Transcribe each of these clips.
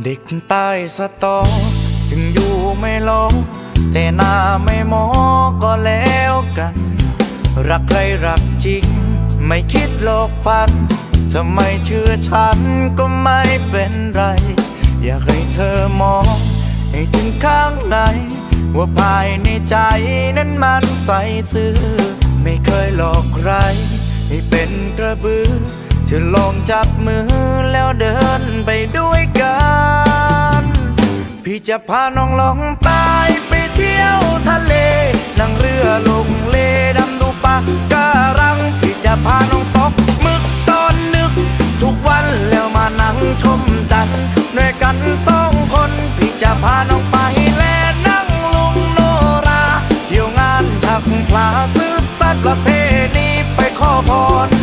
เด็กใต้สตอ ถึงอยู่ไม่ลงแต่หน้าไม่มอก็แล้วกัน รักใครรักจริง ไม่คิดหลกฟันทำไมเชื่อฉันก็ไม่เป็นไร อยากให้เธอมอง ให้ถึงข้างใน ว่าภายในใจนั้นมันใสซื่อ ไม่เคยหลอกใคร ให้เป็นกระบือ ธอลองจับมือแล้วเดินไปด้วยกัน พี่จะพาน้องลองตายไปเที่ยวทะเล นั่งเรือลงเลดำดูปะการัง พี่จะพาน้องตกหมึกตอนนึก ทุกวันแล้วมานั่งชมจันทร์ด้วยกันสองคน พี่จะพาน้องไปแลนั่งลุงโนราเที่ยวงานชักพลาซื้อสัตว์ประเพณีไปขอพร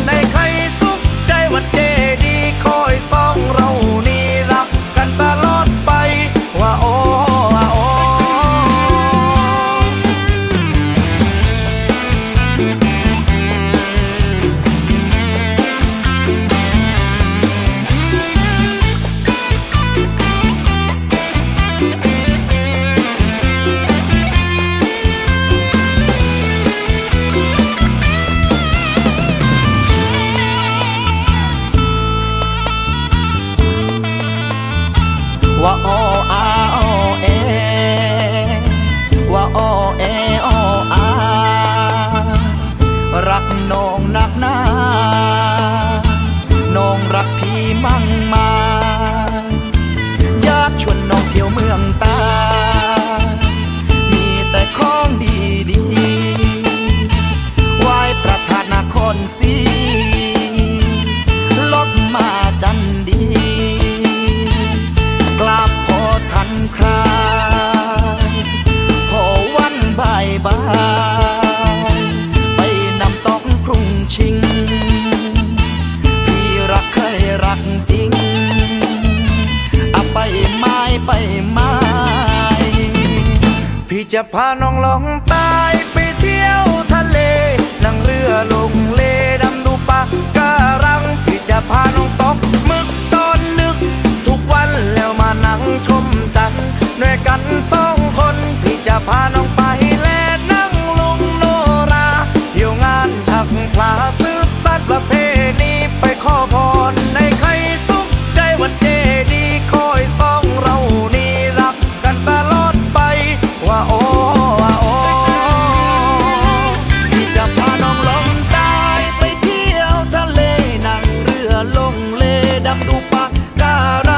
ว่าโออาโอเอว่าโอเอโออารักน้องนักหนาน้องรักพี่มั่งมา อยากชวนน้องเที่ยวเมืองตา ไปไหมพี่จะพาน้องลองใตายไปเที่ยวทะเล นั่งเรือลงเลดำดูปะการัง พี่จะพาน้องตกหมึกตอนนึก ทุกวันแล้วมานั่งชมจันทร์ด้วยกันสองคน พี่จะพาน้อง ดำดูปะการ